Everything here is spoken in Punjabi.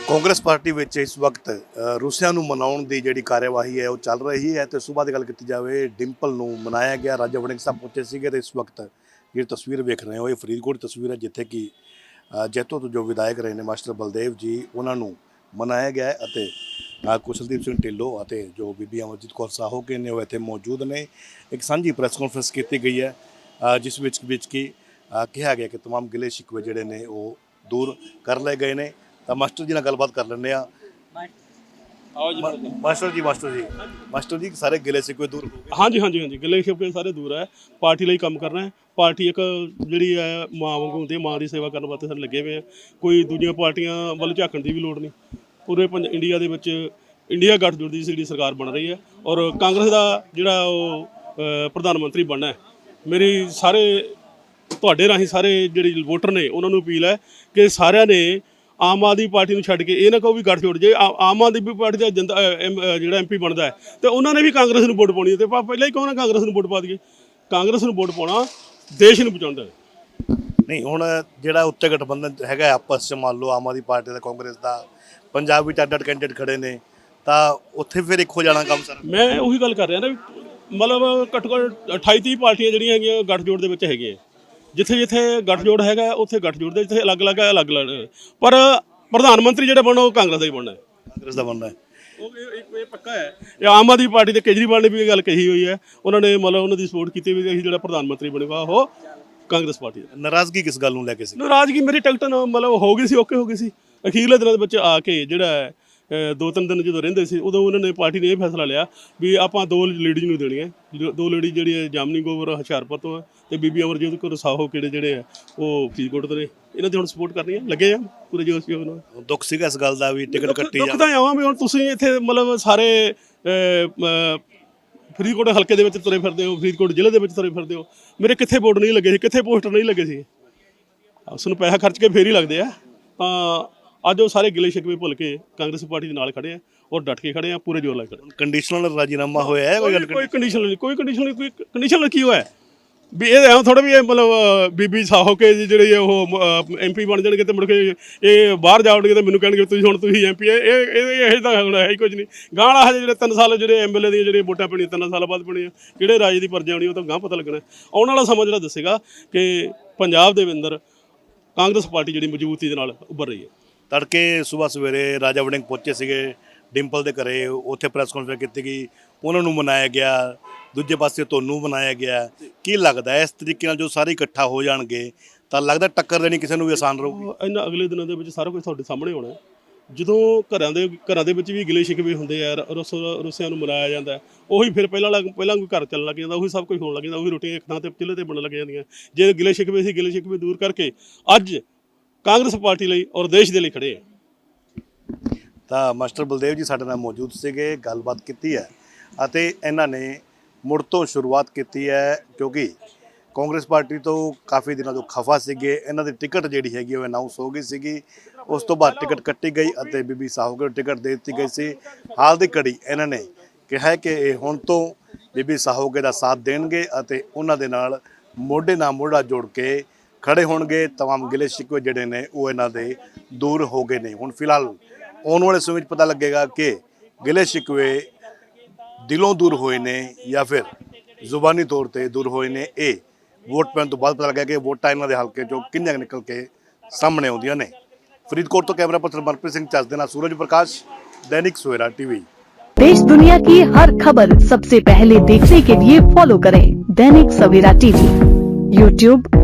ਕਾਂਗਰਸ ਪਾਰਟੀ ਵਿੱਚ ਇਸ ਵਕਤ ਅ, ਰੂਸੀਆ ਨੂੰ ਮਨਾਉਣ ਦੀ ਜਿਹੜੀ ਕਾਰਵਾਈ ਹੈ ਉਹ ਚੱਲ ਰਹੀ ਹੈ ਤੇ ਸਵੇਰ ਦੀ ਗੱਲ ਕੀਤੀ ਜਾਵੇ ਡਿੰਪਲ ਨੂੰ ਮਨਾਇਆ ਗਿਆ ਰਾਜਾ ਵੜਿੰਗ ਸਾਹਿਬ ਪਹੁੰਚੇ ਸੀਗੇ ਤੇ ਇਸ ਵਕਤ ਜਿਹੜੀ ਤਸਵੀਰ ਵੇਖ ਰਹੇ ਹੋ ਇਹ ਫਰੀਦਕੋਟ ਦੀ ਤਸਵੀਰ ਹੈ ਜਿੱਥੇ ਕਿ ਅ, ਜੈਤੋ ਤੋਂ ਜੋ ਵਿਧਾਇਕ ਰਹੇ ਨੇ ਮਾਸਟਰ ਬਲਦੇਵ ਜੀ ਉਹਨਾਂ ਨੂੰ ਮਨਾਇਆ ਗਿਆ ਹੈ ਅਤੇ ਅ, ਕੁਸ਼ਲਦੀਪ ਸਿੰਘ ਢਿੱਲੋਂ ਅਤੇ ਜੋ ਬੀਬੀ ਅਮਰਜੀਤ ਕੌਰ ਸਾਹੋ ਕੇ ਨੇ ਉਹ ਇੱਥੇ ਮੌਜੂਦ ਨੇ ਇੱਕ ਸਾਂਝੀ ਪ੍ਰੈਸ ਕਾਨਫਰੰਸ ਕੀਤੀ ਗਈ ਹੈ ਅ, ਜਿਸ ਵਿੱਚ ਵਿੱਚ ਕਿ ਅ, ਕਿਹਾ ਗਿਆ ਕਿ तमाम ਗਿਲੇ ਸ਼ਿਕਵੇ ਜਿਹੜੇ ਨੇ ਉਹ ਦੂਰ ਕਰ ਲਏ ਗਏ ਨੇ ਤਾਂ ਮਾਸਟਰ ਜੀ ਨਾਲ ਗੱਲਬਾਤ ਕਰ ਲੈਂਦੇ ਆ ਆਓ ਜੀ ਮਾਸਟਰ ਜੀ ਮਾਸਟਰ ਜੀ। ਮਾਸਟਰ ਜੀ ਸਾਰੇ ਗਿਲੇ ਸ਼ਿਕਵੇ ਦੂਰ ਹੋ ਗਏ। ਹਾਂਜੀ ਹਾਂਜੀ ਹਾਂਜੀ। ਗੱਲੇ ਖੇਪੇ ਸਾਰੇ ਦੂਰ ਹੈ। ਪਾਰਟੀ ਲਈ ਕੰਮ ਕਰਨਾ ਹੈ। ਪਾਰਟੀ ਇੱਕ ਜਿਹੜੀ ਹੈ ਮਾਂ ਵਾਂਗੂ ਹੁੰਦੀ ਹੈ। ਮਾਂ ਦੀ ਸੇਵਾ ਕਰਨ ਵਾਸਤੇ ਸਾਰੇ ਲੱਗੇ ਹੋਏ ਆ। ਕੋਈ ਦੂਜੀਆਂ ਪਾਰਟੀਆਂ ਵੱਲ ਝਾਕਣ ਦੀ ਵੀ ਲੋੜ ਨਹੀਂ। ਪੂਰੇ ਪੰਜ ਇੰਡੀਆ ਦੇ ਵਿੱਚ ਇੰਡੀਆ ਗੱਠਜੋੜ ਦੀ ਜਿਹੜੀ ਸਰਕਾਰ ਬਣ ਰਹੀ ਹੈ। ਔਰ ਕਾਂਗਰਸ ਦਾ ਜਿਹੜਾ ਉਹ ਅ, ਪ੍ਰਧਾਨ ਮੰਤਰੀ ਬਣਨਾ ਹੈ। ਮੇਰੀ ਸਾਰੇ ਤੁਹਾਡੇ ਰਾਹੀਂ ਸਾਰੇ ਜਿਹੜੇ ਵੋਟਰ ਨੇ ਉਹਨਾਂ ਨੂੰ ਅਪੀਲ ਹੈ ਕਿ ਸਾਰਿਆਂ ਨੇ ਆਮ ਆਦਮੀ ਪਾਰਟੀ ਨੂੰ ਛੱਡ ਕੇ ਇਹ ਨਾ ਕਹੋ ਵੀ ਗੱਠਜੋੜ ਜੇ ਆ- ਆਮ ਆਦਮੀ ਪਾਰਟੀ ਦਾ ਜਨਤਾ ਐਮ- ਅ, ਜਿਹੜਾ ਐਮਪੀ ਬਣਦਾ ਹੈ ਤੇ ਉਹਨਾਂ ਨੇ ਵੀ ਕਾਂਗਰਸ ਨੂੰ ਵੋਟ ਪਾਉਣੀ ਹੈ ਤੇ ਆਪਾਂ ਪਹਿਲਾਂ ਹੀ ਕਹੋ ਨਾ ਕਾਂਗਰਸ ਨੂੰ ਵੋਟ ਪਾ ਦਈਏ। ਕਾਂਗਰਸ ਨੂੰ ਵੋਟ ਪਾਉਣਾ ਦੇਸ਼ ਨੂੰ ਬਚਾਉਂਦਾ ਹੈ। ਨਹੀਂ ਹੁਣ ਜਿਹੜਾ ਉੱਤੇ ਗਠਬੰਧਨ ਹੈਗਾ ਆਪਸ ਚ ਮੰਨ ਲਓ ਆਮ ਆਦਮੀ ਪਾਰਟੀ ਦਾ ਕਾਂਗਰਸ ਦਾ ਪੰਜਾਬ ਵਿੱਚ ਅੱਡ ਅੱਡ ਕੈਂਡੀਡੇਟ ਖੜੇ ਨੇ ਤਾਂ ਉੱਥੇ ਫਿਰ ਇੱਕ ਹੋ ਜਾਣਾ ਕੰਮ ਸਾਰਾ। ਮੈਂ ਉਹੀ ਗੱਲ ਕਰ ਰਿਹਾ ਨਾ ਵੀ ਮਤਲਬ ਘੱਟੋ ਘੱਟ 28 30 ਪਾਰਟੀਆਂ ਜਿਹੜੀਆਂ ਹੈਗੀਆਂ ਗੱਠਜੋੜ ਦੇ ਵਿੱਚ ਹੈਗੀਆਂ। ਜਿੱਥੇ ਜਿੱਥੇ ਗੱਠਜੋੜ ਹੈਗਾ ਉੱਥੇ ਗੱਠਜੋੜ ਦੇ ਜਿੱਥੇ ਅਲੱਗ-ਅਲੱਗ ਹੈ ਅਲੱਗ-ਅਲੱਗ ਪਰ ਪ੍ਰਧਾਨ ਮੰਤਰੀ ਜਿਹੜਾ ਬਣਨਾ ਉਹ ਕਾਂਗਰਸ ਦਾ ਹੀ ਬਣਨਾ ਹੈ। ਕਾਂਗਰਸ ਦਾ ਬਣਨਾ ਹੈ। ਉਹ ਇਹ ਪੱਕਾ ਹੈ। ਇਹ ਆਮ ਆਦਮੀ ਪਾਰਟੀ ਦੇ ਕੇਜਰੀਵਾਲ ਨੇ ਵੀ ਇਹ ਗੱਲ ਕਹੀ ਹੋਈ ਹੈ। ਉਹਨਾਂ ਨੇ ਮਤਲਬ ਉਹਨਾਂ ਦੀ ਸਪੋਰਟ ਕੀਤੀ ਵੀ ਅਸੀਂ ਜਿਹੜਾ ਪ੍ਰਧਾਨ ਮੰਤਰੀ ਬਣੇਗਾ ਉਹ ਕਾਂਗਰਸ ਪਾਰਟੀ ਦਾ। ਨਾਰਾਜ਼ਗੀ ਕਿਸ ਗੱਲ ਨੂੰ ਲੈ ਕੇ ਸੀ? ਨਾਰਾਜ਼ਗੀ ਮੇਰੀ ਟਿਕਟ ਮਤਲਬ ਹੋ ਗਈ ਸੀ ਓਕੇ ਹੋ ਗਈ ਸੀ। ਅਖੀਰਲੇ ਦਿਨਾਂ ਦੇ ਵਿੱਚ ਆ ਕੇ ਜਿਹੜਾ ਦੋ ਤਿੰਨ ਦਿਨ ਜਦੋਂ ਰਹਿੰਦੇ ਸੀ ਉਦੋਂ ਉਹਨਾਂ ਨੇ ਪਾਰਟੀ ਨੇ ਇਹ ਫੈਸਲਾ ਲਿਆ ਵੀ ਆਪਾਂ ਦੋ ਲੇਡੀਜ਼ ਨੂੰ ਦੇਣੀਆਂ। ਜੋ- ਦੋ ਲੇਡੀ ਜਿਹੜੀ ਹੈ ਜਾਮਨੀ ਗੋਬਰ ਹੁਸ਼ਿਆਰਪੁਰ ਤੋਂ ਹੈ ਤੇ ਬੀਬੀ ਅਮਰਜੀਤ ਕੌਰ ਸਾਹੋ ਕਿਹੜੇ ਜਿਹੜੇ ਆ ਉਹ ਫਰੀਦਕੋਟ ਤੋਂ ਨੇ। ਇਹਨਾਂ ਦੀ ਹੁਣ ਸਪੋਰਟ ਕਰਨੀ ਹੈ ਲੱਗੇ ਆ ਪੂਰੇ ਜੋਸ਼ ਨਾਲ ਦੁੱਖ ਸੀਗਾ ਇਸ ਗੱਲ ਦਾ ਵੀ ਟਿਕਟ ਕੱਟੀ ਦੁੱਖ ਜਾ ਤਾਂ ਆਵਾਂ ਵੀ ਹੁਣ ਤੁਸੀਂ ਇੱਥੇ ਮਤਲਬ ਸਾਰੇ ਫਰੀਦਕੋਟ ਹਲਕੇ ਦੇ ਵਿੱਚ ਤੁਰੇ ਫਿਰਦੇ ਹੋ ਫਰੀਦਕੋਟ ਜ਼ਿਲ੍ਹੇ ਦੇ ਵਿੱਚ ਤੁਰੇ ਫਿਰਦੇ ਹੋ। ਮੇਰੇ ਕਿੱਥੇ ਬੋਰਡ ਨਹੀਂ ਲੱਗੇ ਸੀ ਕਿੱਥੇ ਪੋਸਟਰ ਨਹੀਂ ਲੱਗੇ ਸੀ। ਉਸ ਨੂੰ ਪੈਸਾ ਖਰਚ ਕੇ ਫੇਰ ਹੀ ਲੱਗਦੇ ਆ। ਤਾਂ ਅੱਜ ਉਹ ਸਾਰੇ ਗਿਲੇ ਸ਼ਿਕਵੇ ਭੁੱਲ ਕੇ ਕਾਂਗਰਸ ਪਾਰਟੀ ਦੇ ਨਾਲ ਖੜੇ ਆ ਔਰ ਡਟ ਕੇ ਖੜੇ ਆ ਪੂਰੇ ਜ਼ੋਰ ਲਾ ਕੇ ਕੰਡੀਸ਼ਨਲ ਰਾਜੀਨਾਮਾ ਹੋਇਆ ਹੈ ਕੋਈ ਕੋਈ ਕੰਡੀਸ਼ਨ ਨਹੀਂ ਕੋਈ ਕੰਡੀਸ਼ਨ ਨਹੀਂ ਕੋਈ ਕੰਡੀਸ਼ਨ ਕੀ ਹੋਇਆ? ਵੀ ਇਹ ਐਂ ਥੋੜਾ ਵੀ ਇਹ ਮਤਲਬ ਬੀਬੀ ਸਾਹੋ ਕੇ ਜਿਹੜੇ ਉਹ ਐਮਪੀ ਬਣ ਜਾਣਗੇ ਤੇ ਮੁੜ ਕੇ ਇਹ ਬਾਹਰ ਜਾਣਗੇ ਤੇ ਮੈਨੂੰ ਕਹਿਣਗੇ ਤੁਸੀਂ ਹੁਣ ਤੁਸੀਂ ਐਮਪੀ ਇਹ ਇਹ ਇਹ ਤਾਂ ਹੁਣ ਹੈ ਹੀ ਕੁਝ ਨਹੀਂ। ਗਾਂ ਵਾਲਾ ਹਜੇ ਜਿਹੜੇ 3 ਸਾਲ ਜਿਹੜੇ ਐਮਐਲਏ ਦੀਆਂ ਜਿਹੜੇ ਵੋਟਾਂ ਪੈਣੀਆਂ 3 ਸਾਲ ਬਾਅਦ ਪੈਣੀਆਂ ਕਿਹੜੇ ਰਾਜ ਦੀ ਪਰਜਾ ਆਉਣੀ ਉਹ ਤਾਂ ਗਾਂ ਪਤਾ ਲੱਗਣਾ। ਆਉਣ ਵਾਲਾ ਸਮਾਂ ਜਿਹੜਾ ਦੱਸੇਗਾ ਕਿ ਪੰਜਾਬ ਦੇ ਅੰਦਰ ਕਾਂਗਰਸ ਪਾਰਟੀ ਜਿਹੜੀ ਮਜ਼ਬੂਤੀ ਦੇ ਨਾਲ ਉੱਭਰ ਰਹੀ ਹੈ। ਤੜਕੇ ਸਵੇਰ ਸਵੇਰੇ ਰਾਜਾ ਵੜਿੰਗ ਪਹੁੰਚੇ ਸੀਗੇ, ਡਿੰਪਲ ਦੇ ਘਰੇ, ਉੱਥੇ ਪ੍ਰੈਸ ਕਾਨਫਰੰਸ ਕੀਤੀ ਗਈ। ਉਹਨਾਂ ਨੂੰ ਮਨਾਇਆ ਗਿਆ, ਦੂਜੇ ਪਾਸੇ ਤੁਹਾਨੂੰ ਮਨਾਇਆ ਗਿਆ। ਕੀ ਲੱਗਦਾ ਇਸ ਤਰੀਕੇ ਨਾਲ ਜੋ ਸਾਰੇ ਇਕੱਠਾ ਹੋ ਜਾਣਗੇ, ਤਾਂ ਲੱਗਦਾ ਟੱਕਰ ਦੇਣੀ ਕਿਸੇ ਨੂੰ ਵੀ ਆਸਾਨ ਰਹੂਗੀ? ਇਹਨਾਂ ਅਗਲੇ ਦਿਨਾਂ ਦੇ ਵਿੱਚ ਸਾਰਾ ਕੁਝ ਤੁਹਾਡੇ ਸਾਹਮਣੇ ਆਉਣਾ ਹੈ। ਜਦੋਂ ਘਰਾਂ ਦੇ ਘਰਾਂ ਦੇ ਵਿੱਚ ਵੀ ਗਿਲੇ ਸ਼ਿਕਵੇ ਹੁੰਦੇ ਆ ਰੁੱਸ ਰੁੱਸਿਆਂ ਨੂੰ ਮਨਾਇਆ ਜਾਂਦਾ ਉਹੀ ਫਿਰ ਪਹਿਲਾਂ ਵਾਲਾ, ਪਹਿਲਾਂ ਕੋਈ ਘਰ ਚੱਲਣ ਲੱਗ ਜਾਂਦਾ, ਉਹੀ ਸਭ ਕੁਝ ਹੋਣ ਲੱਗ ਜਾਂਦਾ, ਉਹੀ ਰੋਟੀਆਂ ਇੱਕ ਥਾਂ ਤੇ, ਚੁੱਲ੍ਹੇ ਤੇ ਬਣਨ ਲੱਗ ਜਾਂਦੀਆਂ। ਜੇ ਗਿਲੇ ਸ਼ਿਕਵੇ ਸੀ, ਗਿਲੇ ਸ਼ਿਕਵੇ ਦੂਰ ਕਰਕੇ, ਅੱਜ ਕਾਂਗਰਸ ਪਾਰਟੀ ਲਈ ਔਰ ਦੇਸ਼ ਦੇ ਲਈ ਖੜੇ ਆ ਤਾਂ ਮਾਸਟਰ ਬਲਦੇਵ ਜੀ ਸਾਡੇ ਨਾਲ ਮੌਜੂਦ ਸੀਗੇ, ਗੱਲਬਾਤ ਕੀਤੀ ਹੈ ਅਤੇ ਇਹਨਾਂ ਨੇ ਮੁੜ ਤੋਂ ਸ਼ੁਰੂਆਤ ਕੀਤੀ ਹੈ ਕਿਉਂਕਿ ਕਾਂਗਰਸ ਪਾਰਟੀ ਤੋਂ ਕਾਫੀ ਦਿਨਾਂ ਤੋਂ ਖਫਾ ਸੀਗੇ, ਇਹਨਾਂ ਦੀ ਟਿਕਟ ਜਿਹੜੀ ਹੈਗੀ ਉਹ ਅਨਾਉਂਸ ਹੋ ਗਈ ਸੀਗੀ। ਉਸ ਤੋਂ ਬਾਅਦ ਟਿਕਟ ਕੱਟੀ ਗਈ ਅਤੇ ਬੀਬੀ ਸਾਹੂ ਨੂੰ ਟਿਕਟ ਦੇ ਦਿੱਤੀ ਗਈ ਸੀ। ਹਾਲ ਦੀ ਘੜੀ ਇਹਨਾਂ ਨੇ ਕਿਹਾ ਕਿ ਇਹ ਹੁਣ ਤੋਂ ਬੀਬੀ ਸਾਹੋਗੇ ਦਾ ਸਾਥ ਦੇਣਗੇ ਅਤੇ ਉਹਨਾਂ ਦੇ ਨਾਲ ਮੋਢੇ ਨਾਲ ਮੋਢਾ ਜੋੜ ਕੇ ਖੜੇ ਹੋਣਗੇ तमाम ਗਿਲੇ ਸ਼ਿਕਵੇ ਜਿਹੜੇ ਨੇ ਉਹ ਇਹਨਾਂ ਦੇ ਦੂਰ ਹੋ ਗਏ ਨੇ ਹੁਣ ਫਿਲਹਾਲ ਆਉਣ ਵਾਲੇ ਸਮੇਂ ਵਿੱਚ ਪਤਾ ਲੱਗੇਗਾ ਕਿ ਗਿਲੇ ਸ਼ਿਕਵੇ ਦਿਲੋਂ ਦੂਰ ਹੋਏ ਨੇ ਜਾਂ ਫਿਰ ਜ਼ੁਬਾਨੀ ਤੌਰ ਤੇ ਦੂਰ ਹੋਏ ਨੇ ਇਹ ਵੋਟ ਪੈਣ ਤੋਂ ਬਾਅਦ ਪਤਾ ਲੱਗਿਆ ਕਿ ਵੋਟਾਂ ਇਹਨਾਂ ਦੇ ਹਲਕੇ ਚੋਂ ਕਿੰਨੀਆਂ ਕੁ ਨਿਕਲ ਕੇ ਸਾਹਮਣੇ ਆਉਂਦੀਆਂ ਨੇ ਫਰੀਦਕੋਟ ਤੋਂ ਕੈਮਰਾ ਪਰਸਨ ਮਨਪ੍ਰੀਤ ਸਿੰਘ ਚੱਜ ਦੇ ਨਾਲ ਸੂਰਜ ਪ੍ਰਕਾਸ਼ ਦੈਨਿਕ ਸਵੇਰਾ ਟੀਵੀ देश दुनिया की हर खबर सबसे पहले देखने के लिए फॉलो करें दैनिक सवेरा टीवी यूट्यूब